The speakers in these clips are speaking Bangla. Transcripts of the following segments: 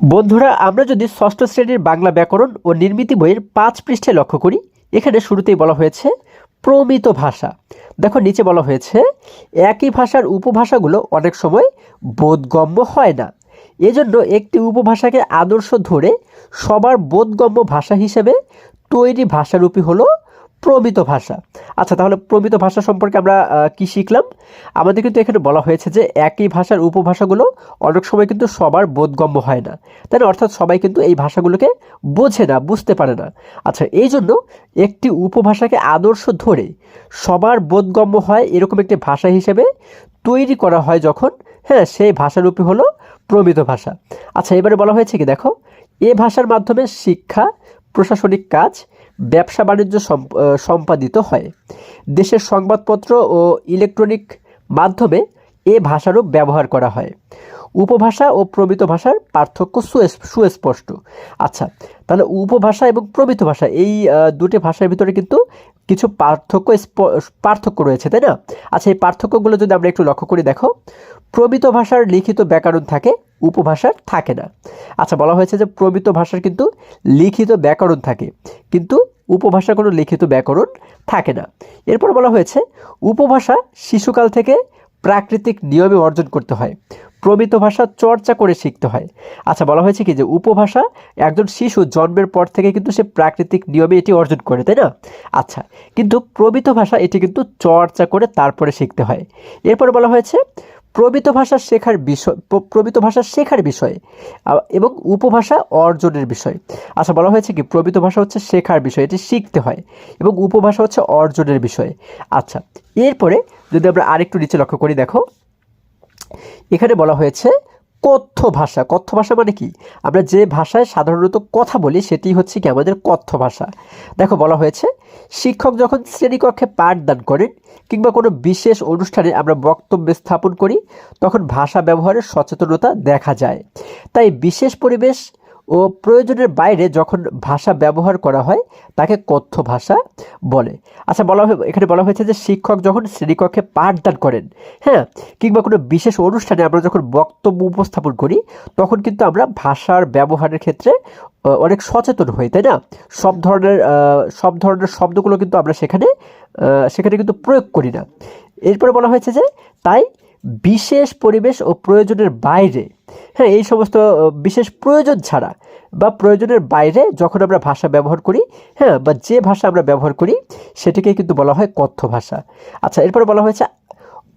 বন্ধুরা, আমরা যদি ষষ্ঠ শ্রেণির বাংলা ব্যাকরণ ও নির্মিতি বইয়ের পাঁচ পৃষ্ঠে লক্ষ্য করি, এখানে শুরুতেই বলা হয়েছে প্রমিত ভাষা। দেখো, নিচে বলা হয়েছে, একই ভাষার উপভাষাগুলো অনেক সময় বোধগম্য হয় না। এজন্য একটি উপভাষাকে আদর্শ ধরে সবার বোধগম্য ভাষা হিসেবে তৈরি ভাষারূপী হলো প্রমিত ভাষা। আচ্ছা তাহলে প্রমিত ভাষা সম্পর্কে আমরা কি শিখলাম? আমাদের কিন্তু এখানে বলা হয়েছে যে একই ভাষার উপভাষাগুলো অনেক সময় কিন্তু সবার বোধগম্য হয় না। তাই না অর্থাৎ সবাই কিন্তু এই ভাষাগুলোকে বোঝে না, বুঝতে পারে না। আচ্ছা এই জন্য একটি উপভাষাকে আদর্শ ধরে সবার বোধগম্য হয় এরকম একটি ভাষা হিসেবে তৈরি করা হয় যখন হ্যাঁ সেই ভাষারূপী হলো প্রমিত ভাষা। আচ্ছা এবারে বলা হয়েছে কি, দেখো, এ ভাষার মাধ্যমে শিক্ষা, প্রশাসনিক কাজ ব্যবসা বাণিজ্য সম্প- সম্পাদিত হয়। দেশের সংবাদপত্র ও ইলেকট্রনিক মাধ্যমে এ ভাষারও ব্যবহার করা হয়। উপভাষা ও প্রমিত ভাষার পার্থক্য সুস্প- সুস্পষ্ট। আচ্ছা তাহলে উপভাষা এবং প্রমিত ভাষা, এই দুটি ভাষার ভিতরে কিন্তু কিছু পার্থক্য পার্থক্য রয়েছে, তাই না? আচ্ছা এই পার্থক্যগুলো যদি আমরা একটু লক্ষ্য করি, দেখো। প্রমিত ভাষার লিখিত ব্যাকরণ থাকে, উপভাষার থাকে না। আচ্ছা বলা হয়েছে যে প্রমিত ভাষার কিন্তু লিখিত ব্যাকরণ থাকে। কিন্তু উপভাষার কোনো লিখিত ব্যাকরণ থাকে না। এরপর বলা হয়েছে, উপভাষা শিশুকাল থেকে প্রাকৃতিক নিয়মে অর্জন করতে হয়। প্রমিত ভাষা চর্চা করে শিখতে হয়। আচ্ছা বলা হয়েছে কি যে উপভাষা একজন শিশু জন্মের পর থেকে কিন্তু সে প্রাকৃতিক নিয়মে এটি অর্জন করে, তাই না? আচ্ছা কিন্তু প্রমিত ভাষা এটি কিন্তু চর্চা করে তারপরে শিখতে হয়। এরপরে বলা হয়েছে প্রমিত ভাষা শেখার বিষয় প্রবৃত ভাষা শেখার বিষয় এবং উপভাষা অর্জনের বিষয়। আচ্ছা বলা হয়েছে কি প্রবৃত ভাষা হচ্ছে শেখার বিষয়, এটি শিখতে হয়, এবং উপভাষা হচ্ছে অর্জনের বিষয়। আচ্ছা এরপরে যদি আমরা আরেকটু নিচে লক্ষ্য করি, দেখো, এখানে বলা হয়েছে কথ্য ভাষা। কথ্য ভাষা মানে কি? আমরা যে ভাষায় সাধারণত কথা বলি, সেটি হচ্ছে কি আমাদের কথ্য ভাষা। দেখো, বলা হয়েছে, শিক্ষক যখন শ্রেণীকক্ষে পাঠদান করেন কিংবা কোনো বিশেষ অনুষ্ঠানে আমরা বক্তব্য স্থাপন করি, তখন ভাষা ব্যবহারের সচেতনতা দেখা যায়। তাই বিশেষ পরিবেশ ও প্রয়োজনের বাইরে যখন ভাষা ব্যবহার করা হয়, তাকে কথ্য ভাষা বলে। আচ্ছা বলা এখানে বলা হয়েছে যে শিক্ষক যখন শ্রেণীকক্ষে পাঠদান করেন হ্যাঁ কিংবা কোনো বিশেষ অনুষ্ঠানে আমরা যখন বক্তব্য উপস্থাপন করি, তখন কিন্তু আমরা ভাষার ব্যবহারের ক্ষেত্রে অনেক সচেতন হই, তাই না? সব ধরনের সব ধরনের শব্দগুলো কিন্তু আমরা সেখানে সেখানে কিন্তু প্রয়োগ করি না। এরপরে বলা হয়েছে যে, তাই বিশেষ পরিবেশ ও প্রয়োজনের বাইরে হ্যাঁ এই সমস্ত বিশেষ প্রয়োজন ছাড়া বা প্রয়োজনের বাইরে যখন আমরা ভাষা ব্যবহার করি হ্যাঁ বা যে ভাষা আমরা ব্যবহার করি সেটিকে কিন্তু বলা হয় কথ্য ভাষা। আচ্ছা এরপরে বলা হয়েছে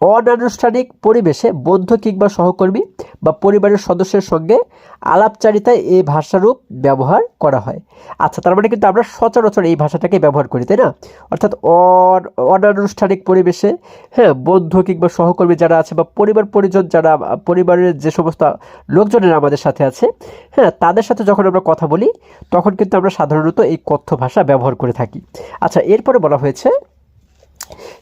অনানুষ্ঠানিক পরিবেশে বন্ধু কিংবা সহকর্মী বা পরিবারের সদস্যের সঙ্গে আলাপচারিতায় এই ভাষারূপ ব্যবহার করা হয়। আচ্ছা তার মানে কিন্তু আমরা সচরাচর এই ভাষাটাকে ব্যবহার করি, তাই না? অর্থাৎ অন- অনানুষ্ঠানিক পরিবেশে হ্যাঁ বন্ধু কিংবা সহকর্মী যারা আছে বা পরিবার পরিজন যারা, পরিবারের যে সমস্ত লোকজনের আমাদের সাথে আছে হ্যাঁ তাদের সাথে যখন আমরা কথা বলি, তখন কিন্তু আমরা সাধারণত এই কথ্য ভাষা ব্যবহার করে থাকি। আচ্ছা এরপরে বলা হয়েছে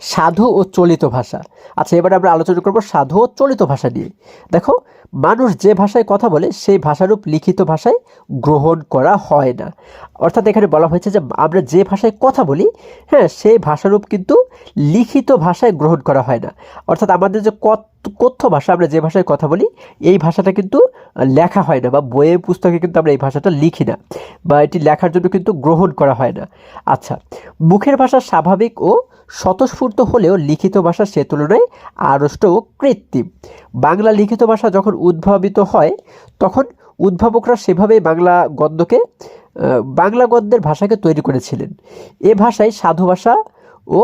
সাধু ও চলিত ভাষা। আচ্ছা এবার আমরা আলোচনা করব সাধু ও চলিত ভাষা নিয়ে। দেখো, মানুষ যে ভাষায় কথা বলে, সেই ভাষারূপ লিখিত ভাষায় গ্রহণ করা হয় না। অর্থাৎ এখানে বলা হয়েছে যে, আমরা যে ভাষায় কথা বলি হ্যাঁ সেই ভাষারূপ কিন্তু লিখিত ভাষায় গ্রহণ করা হয় না। অর্থাৎ আমাদের যে কথ- কথ্য ভাষা, আমরা যে ভাষায় কথা বলি, এই ভাষাটা কিন্তু লেখা হয় না বা বইয়ের পুস্তকে কিন্তু আমরা এই ভাষাটা লিখি না বা এটি লেখার জন্য কিন্তু গ্রহণ করা হয় না। আচ্ছা মুখের ভাষা স্বাভাবিক ও স্বতঃস্ফূর্ত হলেও লিখিত ভাষা সে তুলনায় আড়ষ্ট ও কৃত্রিম। বাংলা লিখিত ভাষা যখন উদ্ভাবিত হয়, তখন উদ্ভাবকরা সেভাবেই বাংলা গদ্যকে বাংলা গদ্যের ভাষাকে তৈরি করেছিলেন। এ ভাষায় সাধু ভাষা ও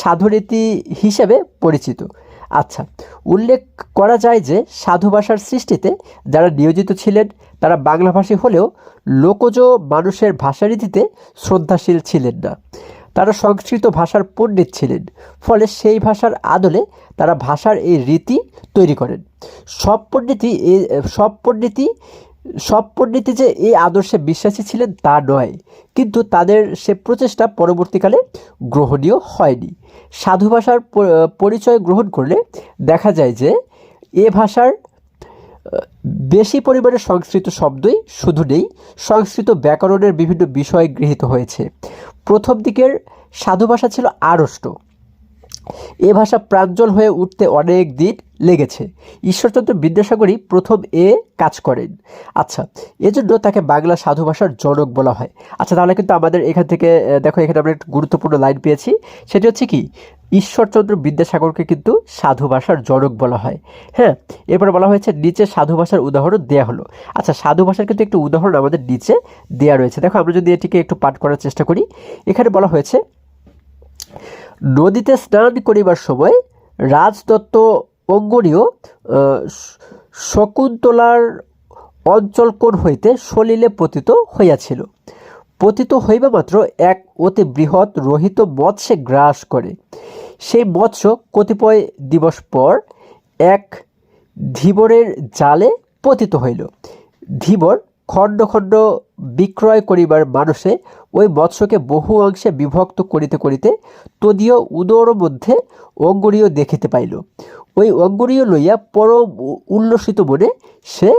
সাধুরীতি হিসেবে পরিচিত। আচ্ছা উল্লেখ করা যায় যে সাধু ভাষার সৃষ্টিতে যারা নিয়োজিত ছিলেন, তারা বাংলাভাষী হলেও লোকজ মানুষের ভাষারীতিতে শ্রদ্ধাশীল ছিলেন না। তারা সংস্কৃত ভাষার পণ্ডিত ছিলেন। ফলে সেই ভাষার আদলে তারা ভাষার এই রীতি তৈরি করেন। সব পণ্ডিতই সব পণ্ডিতই সব পণ্ডিতই যে এই আদর্শে বিশ্বাসী ছিলেন তা নয়। কিন্তু তাদের সে প্রচেষ্টা পরবর্তীকালে গ্রহণীয় হয়নি। সাধু ভাষার পরিচয় গ্রহণ করলে দেখা যায় যে এ ভাষার বেশি পরিমাণে সংস্কৃত শব্দই শুধু নেই, সংস্কৃত ব্যাকরণের বিভিন্ন বিষয় গৃহীত হয়েছে। প্রথম দিকের সাধু ভাষা ছিল আড়ষ্ট। এ ভাষা প্রাঞ্জল হয়ে উঠতে অনেক দিন লেগেছে। ঈশ্বরচন্দ্র বিদ্যাসাগরই প্রথম এ কাজ করেন। আচ্ছা এজন্য তাকে বাংলা সাধু ভাষার জনক বলা হয়। আচ্ছা তাহলে কিন্তু আমাদের এখান থেকে দেখো, এখানে আমরা একটা গুরুত্বপূর্ণ লাইন পেয়েছি। সেটি হচ্ছে কি? ঈশ্বরচন্দ্র বিদ্যাসাগরকে কিন্তু সাধু ভাষার জনক বলা হয়। হ্যাঁ এরপরে বলা হয়েছে, নিচে সাধু ভাষার উদাহরণ দেওয়া হলো। আচ্ছা সাধু ভাষার কিন্তু একটি উদাহরণ আমাদের নিচে দেওয়া রয়েছে। দেখো, আমরা যদি এটিকে একটু পাঠ করার চেষ্টা করি। এখানে বলা হয়েছে নদীতে স্নান করিবার সময় রাজদত্ত অঙ্গনীয় শকুন্তলার অঞ্চল কোণ হইতে সলিলে পতিত হইয়াছিল। পতিত হইবা মাত্র এক অতি বৃহৎ রহিত মৎস্যে গ্রাস করে। সেই মৎস্য কতিপয় দিবস পর এক ধীবরের জালে পতিত হইল। ধীবর খণ্ড খণ্ড বিক্রয় করিবার মানুষে ওই মৎস্যকে বহু অংশে বিভক্ত করিতে করিতে তদীয় উদর মধ্যে অঙ্গুরীয় দেখিতে পাইল। ওই অঙ্গুরীয় লইয়া পরম উল্লসিত মনে সে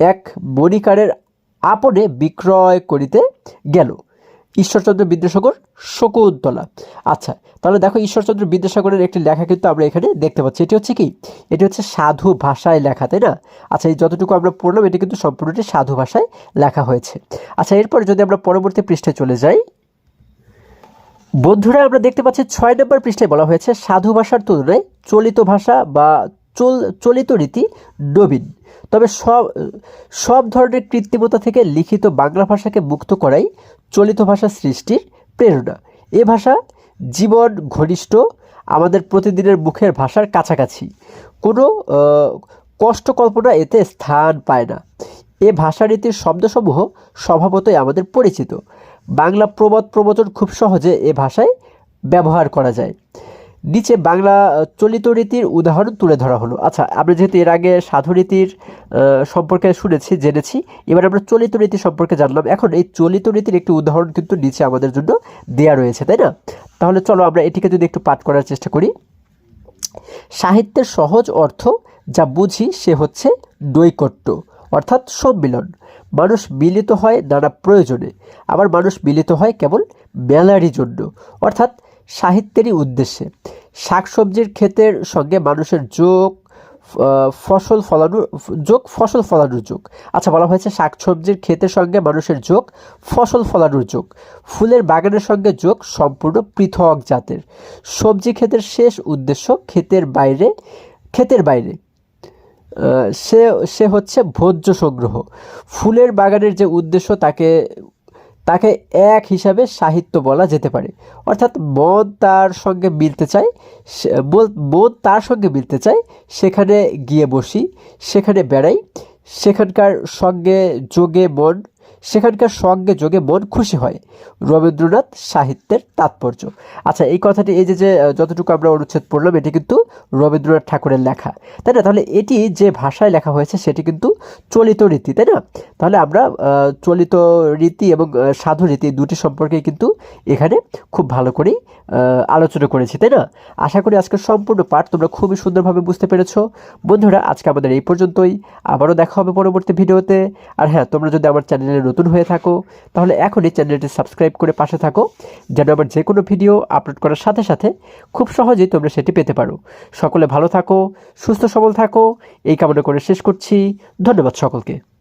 এক মণিকারের আপনে বিক্রয় করিতে গেল। ঈশ্বরচন্দ্র বিদ্যাসাগর শকুন্তলা। আচ্ছা তাহলে দেখো ঈশ্বরচন্দ্র বিদ্যাসাগরের একটি লেখা কিন্তু আমরা এখানে দেখতে পাচ্ছি। এটি হচ্ছে কি? এটি হচ্ছে সাধু ভাষায় লেখা, তাই না? আচ্ছা এই যতটুকু আমরা পড়লাম, এটি কিন্তু সম্পূর্ণটি সাধু ভাষায় লেখা হয়েছে। আচ্ছা এরপরে যদি আমরা পরবর্তী পৃষ্ঠে চলে যাই, বন্ধুরা, আমরা দেখতে পাচ্ছি ছয় নম্বর পৃষ্ঠায় বলা হয়েছে, সাধু ভাষার তুলনায় চলিত ভাষা বা চল, চলিত রীতি নবীন তবে সব সব ধরনের কৃত্রিমতা থেকে লিখিত বাংলা ভাষাকে মুক্ত করাই চলিত ভাষা সৃষ্টির প্রেরণা। এ ভাষা জীবন ঘনিষ্ঠ, আমাদের প্রতিদিনের মুখের ভাষার কাছাকাছি। কোনো কষ্ট কল্পনা এতে স্থান পায় না। এ ভাষারীতির শব্দসমূহ স্বভাবতই আমাদের পরিচিত। বাংলা প্রবাদ প্রবচন খুব সহজে এ ভাষায় ব্যবহার করা যায়। নিচে বাংলা চলিত রীতির উদাহরণ তুলে ধরা হলো। আচ্ছা আমরা যেহেতু এর আগে সাধু রীতির সম্পর্কে শুনেছি, জেনেছি, এবার আমরা চলিত রীতি সম্পর্কে জানলাম। এখন এই চলিত রীতির একটি উদাহরণ কিন্তু নিচে আমাদের জন্য দেয়া রয়েছে, তাই না? তাহলে চলো আমরা এটিকে যদি একটু পাঠ করার চেষ্টা করি। সাহিত্যের সহজ অর্থ যা বুঝি সে হচ্ছে নৈকট্য, অর্থাৎ সম্মিলন। মানুষ মিলিত হয় নানা প্রয়োজনে, আবার মানুষ মিলিত হয় কেবল মেলারই জন্য, অর্থাৎ সাহিত্যেরই উদ্দেশ্যে। শাকসবজির ক্ষেতের সঙ্গে মানুষের যোগ ফসল ফলানোর যোগ, ফসল ফলানোর যোগ। আচ্ছা বলা হয়েছে শাকসবজির ক্ষেতের সঙ্গে মানুষের যোগ, ফসল ফলানোর যোগ। ফুলের বাগানের সঙ্গে যোগ সম্পূর্ণ পৃথক জাতের। সবজি ক্ষেতের শেষ উদ্দেশ্য ক্ষেতের বাইরে ক্ষেতের বাইরে। সে সে হচ্ছে ভোজ্য সংগ্রহ। ফুলের বাগানের যে উদ্দেশ্য তাকে তাকে এক হিসাবে সাহিত্য বলা যেতে পারে। অর্থাৎ মন তার সঙ্গে মিলতে চায় মন তার সঙ্গে মিলতে চায়, সেখানে গিয়ে বসি, সেখানে বেড়াই, সেখানকার সঙ্গে যোগে মন সেখানকার সঙ্গে যোগে মন খুশি হয়। রবীন্দ্রনাথ সাহিত্যের তাৎপর্য। আচ্ছা এই কথাটি এই যে যে, যতটুকু আমরা অনুচ্ছেদ পড়লাম, এটি কিন্তু রবীন্দ্রনাথ ঠাকুরের লেখা। তাই না? তাহলে এটি যে ভাষায় লেখা হয়েছে, সেটি কিন্তু চলিত রীতি, তাই না? তাহলে আমরা চলিত রীতি এবং সাধু রীতি দুটি সম্পর্কে কিন্তু এখানে খুব ভালো করেই আলোচনা করেছি, তাই না? আশা করি আজকের সম্পূর্ণ পাঠ তোমরা খুবই সুন্দরভাবে বুঝতে পেরেছ। বন্ধুরা, আজকে আমাদের এই পর্যন্তই। আবারও দেখা হবে পরবর্তী ভিডিওতে। আর হ্যাঁ তোমরা যদি আমার চ্যানেলে নতুন হয়ে থাকো, তাহলে এখনই চ্যানেলটি সাবস্ক্রাইব করে পাশে থাকো, যেন আমার যে কোনো ভিডিও আপলোড করার সাথে সাথে খুব সহজেই তোমরা সেটি পেতে পারো। সকলে ভালো থাকো, সুস্থ সবল থাকো, এই কামনা করে শেষ করছি। ধন্যবাদ সকলকে।